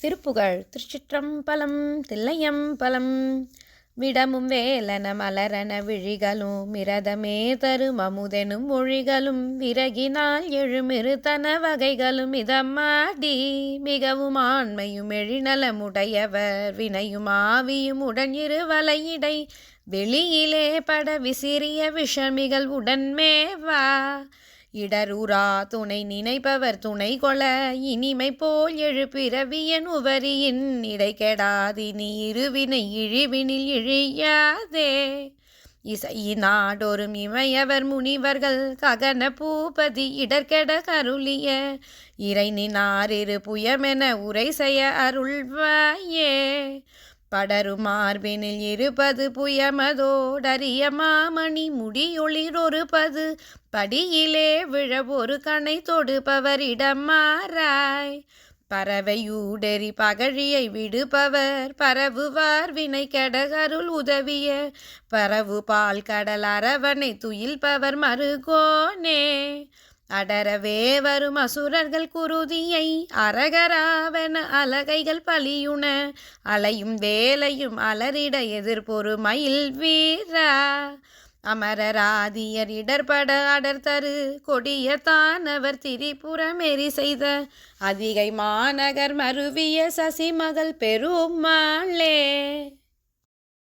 திருப்புகழ் திருச்சிற்றம்பலம் தில்லையம்பலம். விடமும் வேலன மலரன விழிகளும் மிரதமே தரும் அமுதெனும் மொழிகளும் விறகினால் எழுமிரு வகைகளும் இதமாடி மிகவும் ஆண்மையும் எழிநலமுடையவர் வினையும் ஆவியும் உடன் இருவலையிடை வெளியிலே பட விசிறிய விஷமிகள் உடன்மேவா. இடருரா துணை நினைப்பவர் துணை கொள இனிமை போல் எழுப்பிறவியன் உவரியின் இடை கெடாதினி இருவினை இழிவினில் இழியாதே. இசையினாடொரும் இமையவர் முனிவர்கள் ககன பூபதி இடர்கெட கருளிய இறைநினார் இரு புயமென உரை செய்ய அருள்வாயே. படருமார்பினில் இருப்பது புயமதோடரிய மாமணி முடியொளிரொரு பது படியிலே விழ ஒரு கணை தொடுப்பவரிடம் மாறாய் பறவையூடெறி பகழியை விடுபவர் பரவுவார் வினை கடகருள் உதவிய. பரவு பால் கடல் அரவணை துயில்பவர் மறுகோனே அடரவே வரும் அசுரர்கள் குருதியை அரகராவென அலகைகள் பலியுண அலையும் வேலையும் அலரிட எதிர்பொரு மயில் வீரா. அமரராதியர் இடர்பட அடர் தரு கொடிய தானவர் திரிபுரமெறி செய்த அதிகை மாநகர் மருவிய சசிமகள் பெருமாளே.